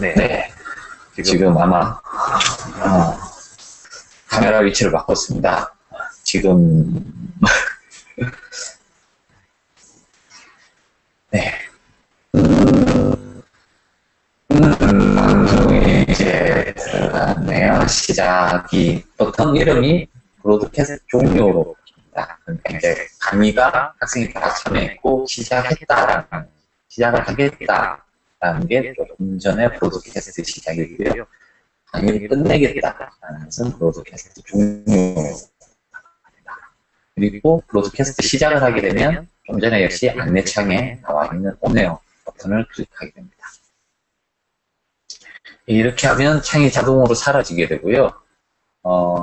네. 네. 지금, 지금 아마 어, 카메라 위치를 바꿨습니다. 지금 네. 음, 방송에 이제 들어갔네요. 시작이 보통 이름이 브로드캐스트 종료로 이제 강의가 학생이 다 참여했고 시작했다라는 시작을 하겠다라는 게 조금 전에 브로드캐스트 시작이고요. 강의를 끝내겠다라는 것은 브로드캐스트 종료입니다. 그리고 브로드캐스트 시작을 하게 되면 좀 전에 역시 안내창에 나와 있는 오네요 버튼을 클릭하게 됩니다. 이렇게 하면 창이 자동으로 사라지게 되고요. 어,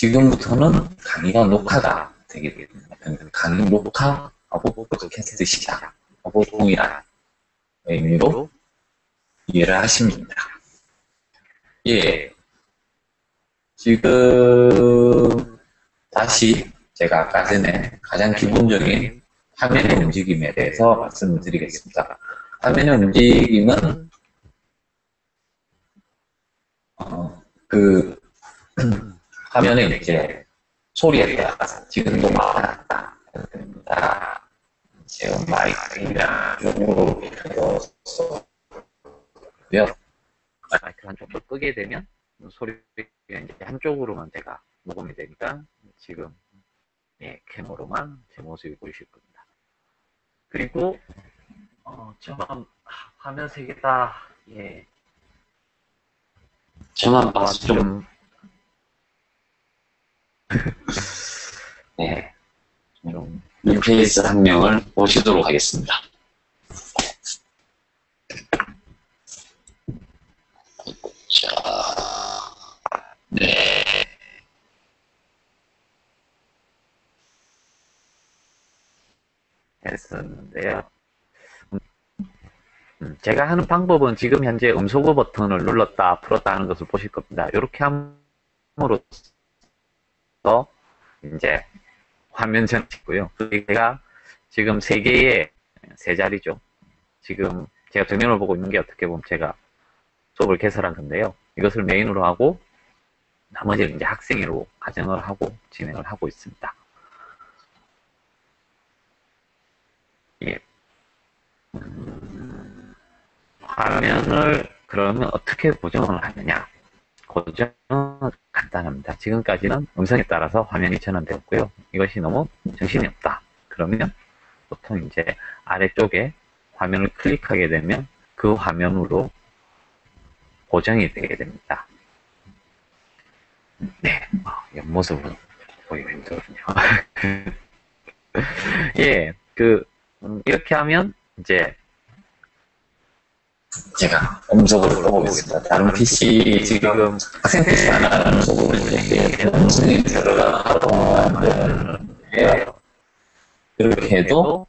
지금부터는 강의가 녹화가 되게 됩니다. 강의 녹화하고 브로드캐스트 시작하고 동일한 의미로 이해를 하시면 됩니다. 예. 지금 다시 제가 아까 전에 가장 기본적인 화면의 움직임에 대해서 말씀을 드리겠습니다. 화면의 움직임은 어, 그 화면에 이제 소리에 따라서 지금 녹화한다 됩니다. 지금 마이크가 쪽으로 켜서 마이크 한쪽으로 끄게 되면 소리가 이제 한쪽으로만 제가 녹음이 되니까 지금 예, 캠으로만 제 모습이 보이실 겁니다. 그리고 어, 저만 화면 세개다 예, 저만 봐서 좀좀 네. 좀 뉴페이스 한 명을 모시도록 하겠습니다. 자, 네. 했었는데요. 음, 제가 하는 방법은 지금 현재 음소거 버튼을 눌렀다 풀었다 하는 것을 보실 겁니다. 이렇게 함으로써 이제 화면 전체고요. 제가 지금 세 개의 세 자리죠. 지금 제가 정면을 보고 있는 게 어떻게 보면 제가 수업을 개설한 건데요. 이것을 메인으로 하고 나머지는 이제 학생으로 가정을 하고 진행을 하고 있습니다. 예. 음, 화면을 그러면 어떻게 고정을 하느냐? 고정은 간단합니다. 지금까지는 음성에 따라서 화면이 전환되었고요. 이것이 너무 정신이 없다. 그러면 보통 이제 아래쪽에 화면을 클릭하게 되면 그 화면으로 고정이 되게 됩니다. 네, 어, 옆모습은 보기가 힘들군요. 예, 그, 음, 이렇게 하면 이제 제가 음속으로 넣어보겠습니다. 다른 PC 지금 학생 PC 하나는 음성이 들어가도록 해요. 이렇게 해도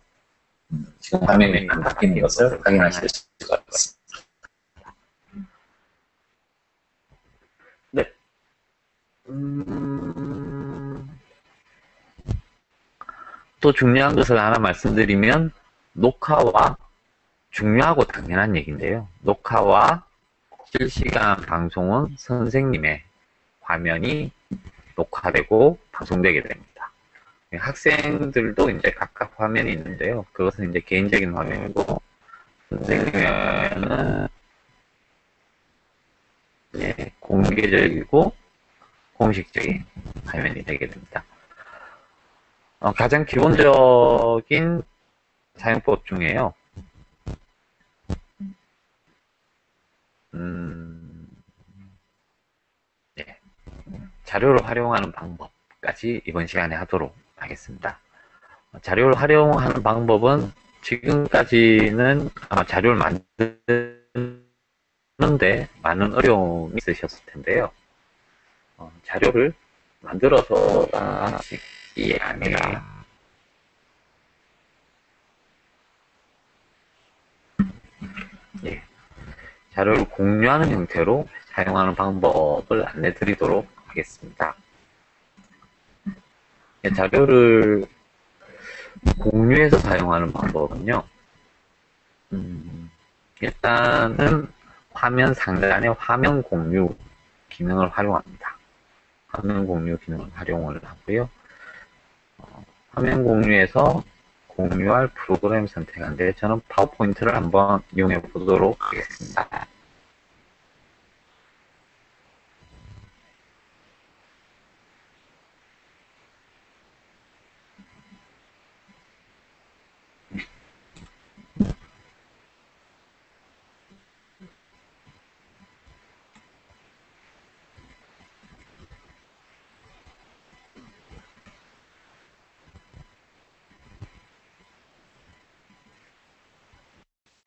지금 화면이 안 바뀌는 것을 확인하실 수가 있습니다. 음, 또 중요한 것을 하나 말씀드리면 녹화와 중요하고 당연한 얘기인데요. 녹화와 실시간 방송은 선생님의 화면이 녹화되고 방송되게 됩니다. 학생들도 이제 각각 화면이 있는데요. 그것은 이제 개인적인 화면이고 선생님의 화면은 예, 공개적이고 공식적인 화면이 되게 됩니다. 어, 가장 기본적인 사용법 중에요. 음, 네. 자료를 활용하는 방법까지 이번 시간에 하도록 하겠습니다. 어, 자료를 활용하는 방법은 지금까지는 아마 자료를 만드는데 많은 어려움이 있으셨을 텐데요. 어, 자료를 만들어서 하시기 아니라 예, 자료를 공유하는 형태로 사용하는 방법을 안내 드리도록 하겠습니다. 예, 자료를 공유해서 사용하는 방법은요. 음, 일단은 화면 상단에 화면 공유 기능을 활용합니다. 화면 공유 기능을 활용을 하고요. 어, 화면 공유에서 공유할 프로그램 선택하는데 저는 파워포인트를 한번 이용해 보도록 하겠습니다.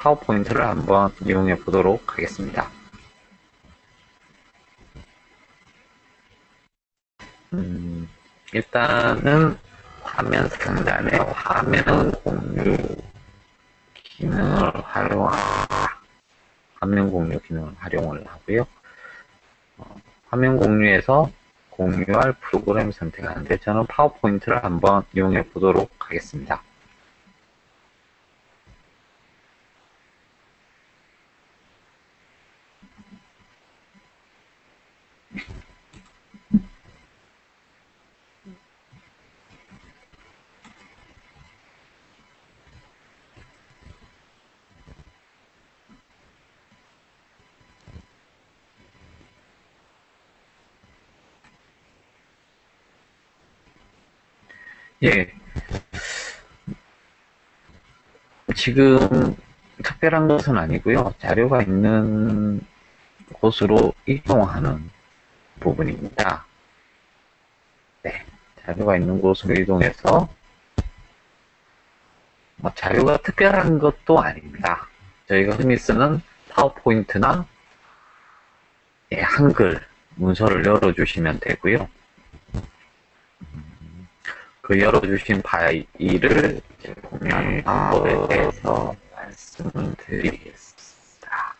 파워포인트를 한번 이용해 보도록 하겠습니다. 음, 일단은 화면 상단에 화면 공유 기능을 활용합니다. 화면 공유 기능을 활용을 하고요. 어, 화면 공유에서 공유할 프로그램 선택하는데 저는 파워포인트를 한번 이용해 보도록 하겠습니다. 예. 지금 특별한 것은 아니고요. 자료가 있는 곳으로 이동하는 부분입니다. 네. 자료가 있는 곳으로 이동해서 뭐 자료가 특별한 것도 아닙니다. 저희가 흔히 쓰는 파워포인트나 예, 한글 문서를 열어주시면 되고요. 그 열어주신 파일을 이제 공유하는 방법에 대해서 말씀을 드리겠습니다.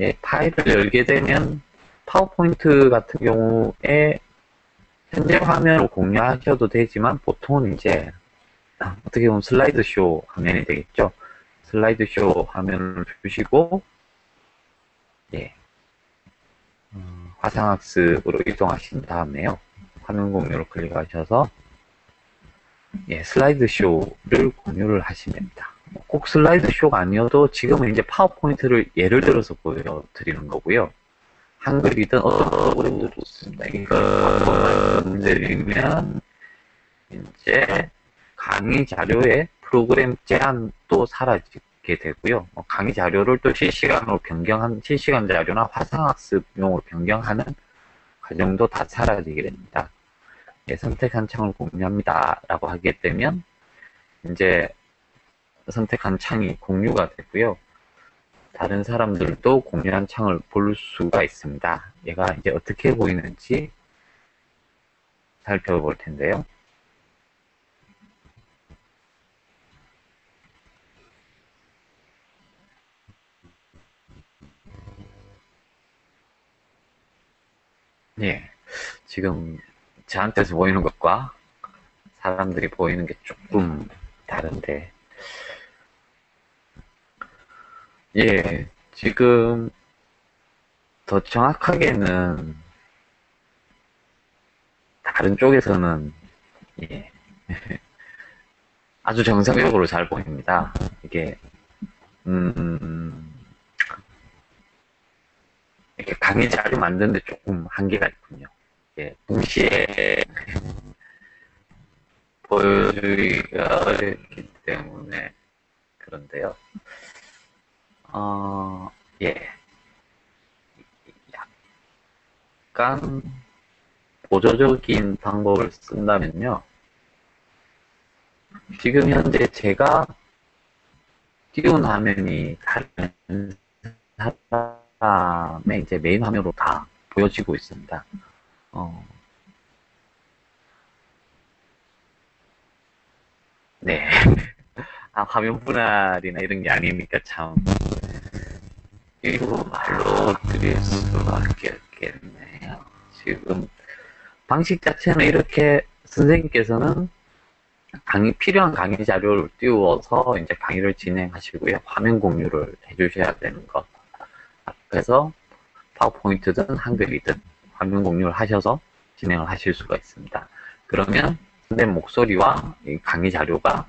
예, 파일을 열게 되면 파워포인트 같은 경우에 현재 화면으로 공유하셔도 되지만 보통은 이제 어떻게 보면 슬라이드 쇼 화면이 되겠죠. 슬라이드 쇼 화면을 주시고 예, 음, 화상학습으로 이동하신 다음에요. 화면 공유를 클릭하셔서 예, 슬라이드 쇼를 공유를 하시면 됩니다. 꼭 슬라이드 쇼가 아니어도 지금은 이제 파워포인트를 예를 들어서 보여드리는 거고요. 한글이든 어떤 프로그램도 좋습니다. 이거 말씀드리면 이제 강의 자료에 프로그램 제한도 사라지게 되고요. 뭐 강의 자료를 또 실시간으로 변경한 실시간 자료나 화상학습용으로 변경하는 과정도 다 사라지게 됩니다. 예, 선택한 창을 공유합니다. 라고 하게 되면, 이제 선택한 창이 공유가 되고요. 다른 사람들도 공유한 창을 볼 수가 있습니다. 얘가 이제 어떻게 보이는지 살펴볼 텐데요. 예, 지금 저한테서 보이는 것과 사람들이 보이는 게 조금 다른데, 예, 지금 더 정확하게는 다른 쪽에서는 예, 아주 정상적으로 잘 보입니다. 이게 음, 음, 음. 이렇게 강의 자료 만드는데 조금 한계가 있군요. 예, 동시에 보여주기가 어렵기 때문에 그런데요. 어, 예. 약간 보조적인 방법을 쓴다면요. 지금 현재 제가 띄운 화면이 다른 사람의 이제 메인 화면으로 다 보여지고 있습니다. 어. 네. 아, 화면 분할이나 이런 게 아니니까 참. 이거 말로 드릴 수밖에 없겠네요. 지금 방식 자체는 이렇게 선생님께서는 강의, 필요한 강의 자료를 띄워서 이제 강의를 진행하시고요. 화면 공유를 해주셔야 되는 것. 앞에서 파워포인트든 한글이든 화면 공유를 하셔서 진행을 하실 수가 있습니다. 그러면 선생님 목소리와 이 강의 자료가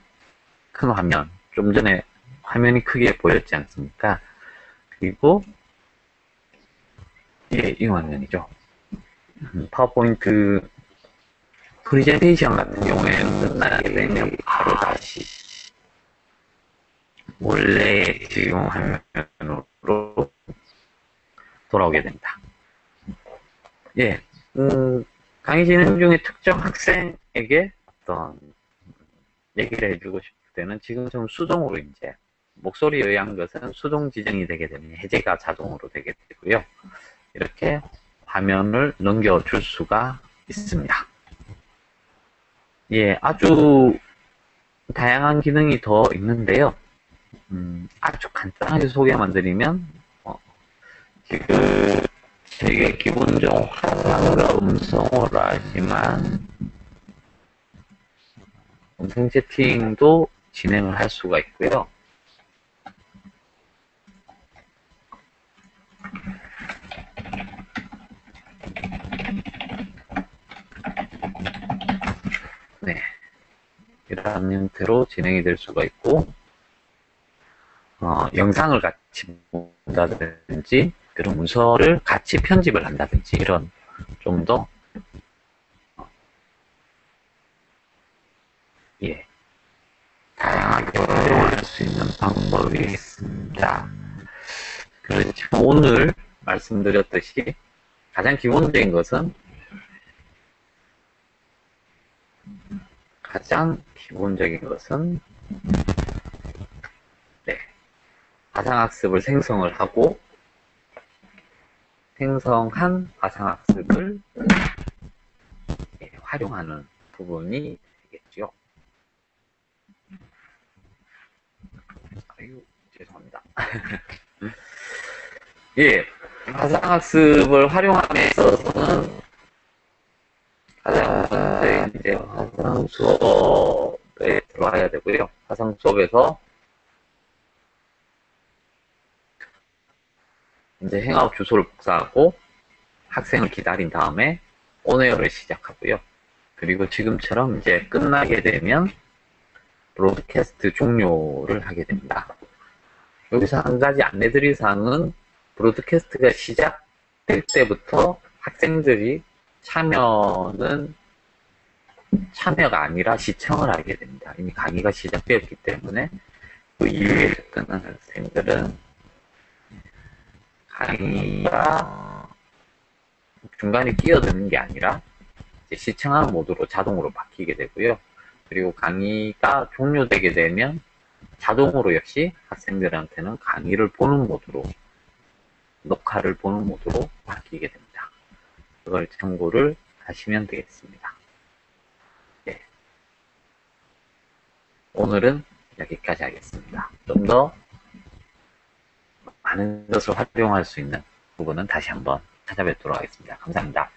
큰 화면, 좀 전에 화면이 크게 보였지 않습니까? 그리고 예, 이 화면이죠. 음, 파워포인트 프리젠테이션 같은 경우에는 끝나게 되면 바로 다시 원래 지금 화면으로 돌아오게 됩니다. 예, 음, 강의 진행 중에 특정 학생에게 어떤 얘기를 해주고 싶을 때는 지금처럼 수동으로 이제 목소리에 의한 것은 수동 지정이 되게 되면 해제가 자동으로 되게 되고요. 이렇게 화면을 넘겨줄 수가 있습니다. 예, 아주 다양한 기능이 더 있는데요. 음, 아주 간단하게 소개만 드리면, 어, 지금 되게 기본적으로 화상과 음성으로 하지만, 음성 채팅도 진행을 할 수가 있고요. 네. 이런 형태로 진행이 될 수가 있고, 어, 영상을 같이 본다든지, 그런 문서를 같이 편집을 한다든지, 이런 좀 더, 어, 예, 다양하게 활용할 수 있는 방법이 있습니다. 그렇지만 오늘 말씀드렸듯이 가장 기본적인 것은 가장 기본적인 것은 네, 화상학습을 생성을 하고 생성한 화상학습을 예, 활용하는 부분이 되겠죠. 아유, 죄송합니다. 예, 화상학습을 활용함에 있어서는 가장 이제 화상 수업에 들어가야 되고요. 화상 수업에서 이제 행아웃 주소를 복사하고 학생을 기다린 다음에 온에어를 시작하고요. 그리고 지금처럼 이제 끝나게 되면 브로드캐스트 종료를 하게 됩니다. 여기서 한 가지 안내드릴 사항은 브로드캐스트가 시작될 때부터 학생들이 참여는 참여가 아니라 시청을 하게 됩니다. 이미 강의가 시작되었기 때문에 그 이후에 접근한 학생들은 강의가 중간에 끼어드는 게 아니라 이제 시청하는 모드로 자동으로 바뀌게 되고요. 그리고 강의가 종료되게 되면 자동으로 역시 학생들한테는 강의를 보는 모드로 녹화를 보는 모드로 바뀌게 됩니다. 그걸 참고를 하시면 되겠습니다. 네. 오늘은 여기까지 하겠습니다. 좀더 많은 것을 활용할 수 있는 부분은 다시 한번 찾아뵙도록 하겠습니다. 감사합니다.